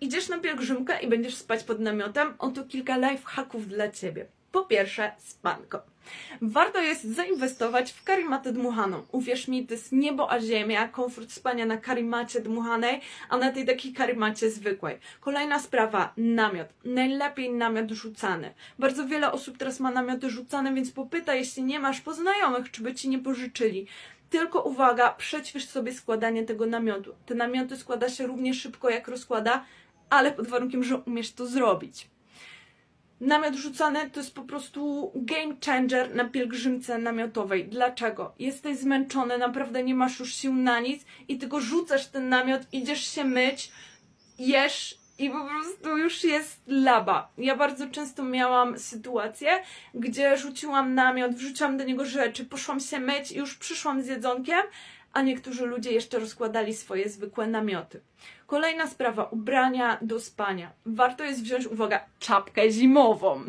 idziesz na pielgrzymkę i będziesz spać pod namiotem, oto kilka life hacków dla Ciebie. Po pierwsze, spanko. Warto jest zainwestować w karimatę dmuchaną. Uwierz mi, to jest niebo a ziemia, komfort spania na karimacie dmuchanej, a na tej takiej karimacie zwykłej. Kolejna sprawa, namiot. Najlepiej namiot rzucany. Bardzo wiele osób teraz ma namioty rzucane, więc popytaj, jeśli nie masz poznajomych, czy by Ci nie pożyczyli. Tylko uwaga, przećwicz sobie składanie tego namiotu. Te namioty składa się równie szybko jak rozkłada, ale pod warunkiem, że umiesz to zrobić. Namiot rzucany to jest po prostu game changer na pielgrzymce namiotowej. Dlaczego? Jesteś zmęczony, naprawdę nie masz już sił na nic i tylko rzucasz ten namiot, idziesz się myć, jesz i po prostu już jest laba. Ja bardzo często miałam sytuację, gdzie rzuciłam namiot, wrzuciłam do niego rzeczy, poszłam się myć i już przyszłam z jedzonkiem, a niektórzy ludzie jeszcze rozkładali swoje zwykłe namioty. Kolejna sprawa, ubrania do spania. Warto jest wziąć, uwaga, czapkę zimową.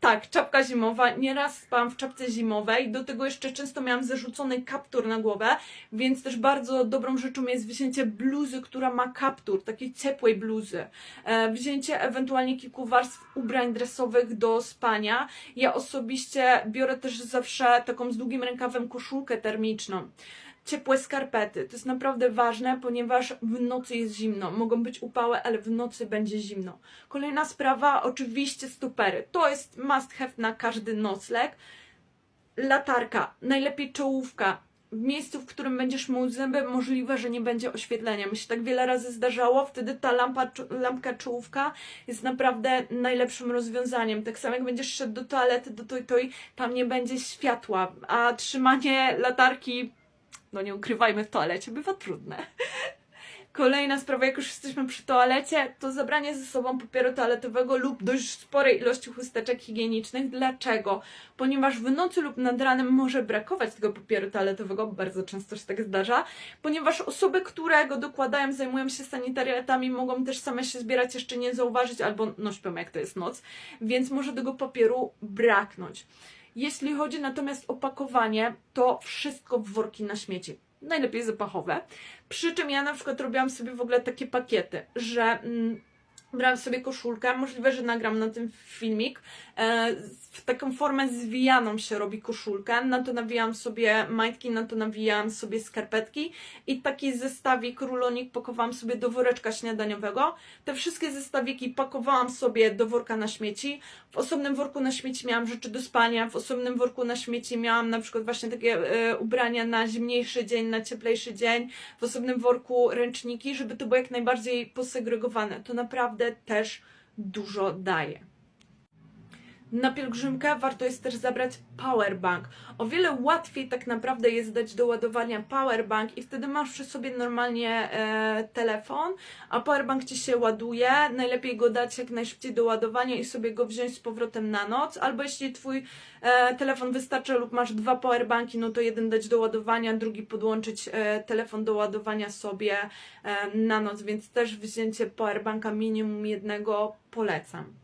Tak, czapka zimowa. Nieraz spałam w czapce zimowej, do tego jeszcze często miałam zarzucony kaptur na głowę, więc też bardzo dobrą rzeczą jest wzięcie bluzy, która ma kaptur, takiej ciepłej bluzy. E, wzięcie ewentualnie kilku warstw ubrań dresowych do spania. Ja osobiście biorę też zawsze taką z długim rękawem koszulkę termiczną ciepłe skarpety. To jest naprawdę ważne, ponieważ w nocy jest zimno. Mogą być upały, ale w nocy będzie zimno. Kolejna sprawa, oczywiście stopery. To jest must have na każdy nocleg. Latarka, najlepiej czołówka. W miejscu, w którym będziesz mył zęby, możliwe, że nie będzie oświetlenia. Mi się tak wiele razy zdarzało, wtedy ta lampa, lampka czołówka jest naprawdę najlepszym rozwiązaniem. Tak samo jak będziesz szedł do toalety, do toj, toj, tam nie będzie światła, a trzymanie latarki no nie ukrywajmy, w toalecie bywa trudne. Kolejna sprawa, jak już jesteśmy przy toalecie, to zabranie ze sobą papieru toaletowego lub dość sporej ilości chusteczek higienicznych. Dlaczego? Ponieważ w nocy lub nad ranem może brakować tego papieru toaletowego, bardzo często się tak zdarza, ponieważ osoby, które go dokładają, zajmują się sanitariatami, mogą też same się zbierać, jeszcze nie zauważyć, albo no śpią jak to jest noc, więc może tego papieru braknąć. Jeśli chodzi natomiast o pakowanie, to wszystko w worki na śmieci. Najlepiej zapachowe. Przy czym ja na przykład robiłam sobie w ogóle takie pakiety, że mm, brałam sobie koszulkę, możliwe, że nagram na tym filmik. E, w taką formę zwijaną się robi koszulkę, na to nawijałam sobie majtki, na to nawijałam sobie skarpetki i taki zestawik, rulonik pakowałam sobie do woreczka śniadaniowego. Te wszystkie zestawiki pakowałam sobie do worka na śmieci. W osobnym worku na śmieci miałam rzeczy do spania, w osobnym worku na śmieci miałam na przykład właśnie takie e, ubrania na zimniejszy dzień, na cieplejszy dzień, w osobnym worku ręczniki, żeby to było jak najbardziej posegregowane. To naprawdę też dużo daje. Na pielgrzymkę warto jest też zabrać powerbank. O wiele łatwiej tak naprawdę jest dać do ładowania powerbank i wtedy masz przy sobie normalnie e, telefon, a powerbank ci się ładuje. Najlepiej go dać jak najszybciej do ładowania i sobie go wziąć z powrotem na noc. Albo jeśli twój e, telefon wystarcza lub masz dwa powerbanki, no to jeden dać do ładowania, drugi podłączyć e, telefon do ładowania sobie e, na noc, więc też wzięcie powerbanka minimum jednego polecam.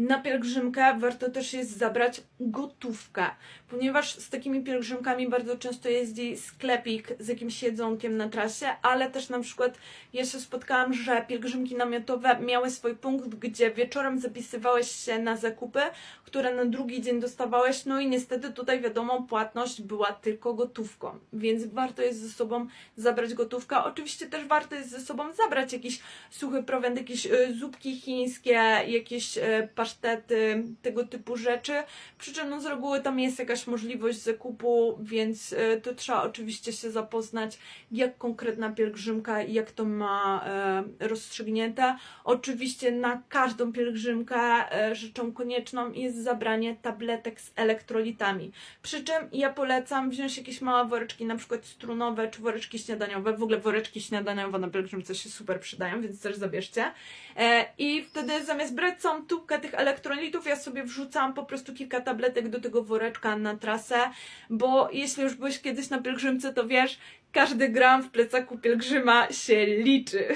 Na pielgrzymkę warto też jest zabrać gotówkę, ponieważ z takimi pielgrzymkami bardzo często jeździ sklepik z jakimś jedzonkiem na trasie, ale też na przykład ja się spotkałam, że pielgrzymki namiotowe miały swój punkt, gdzie wieczorem zapisywałeś się na zakupy, które na drugi dzień dostawałeś, no i niestety tutaj wiadomo, płatność była tylko gotówką, więc warto jest ze sobą zabrać gotówkę. Oczywiście też warto jest ze sobą zabrać jakiś suchy prowiant, jakieś y, zupki chińskie, jakieś y, pasztety, tego typu rzeczy. Przy czym no, z reguły tam jest jakaś możliwość zakupu, więc y, to trzeba oczywiście się zapoznać, jak konkretna pielgrzymka, jak to ma e, rozstrzygnięte. Oczywiście na każdą pielgrzymkę e, rzeczą konieczną jest zabranie tabletek z elektrolitami. Przy czym ja polecam wziąć jakieś małe woreczki, na przykład strunowe czy woreczki śniadaniowe. W ogóle woreczki śniadaniowe na pielgrzymce się super przydają, więc też zabierzcie. E, I wtedy zamiast brać całą tubkę tych elektrolitów, ja sobie wrzucam po prostu kilka tabletek do tego woreczka na trasę, bo jeśli już byłeś kiedyś na pielgrzymce, to wiesz, każdy gram w plecaku pielgrzyma się liczy.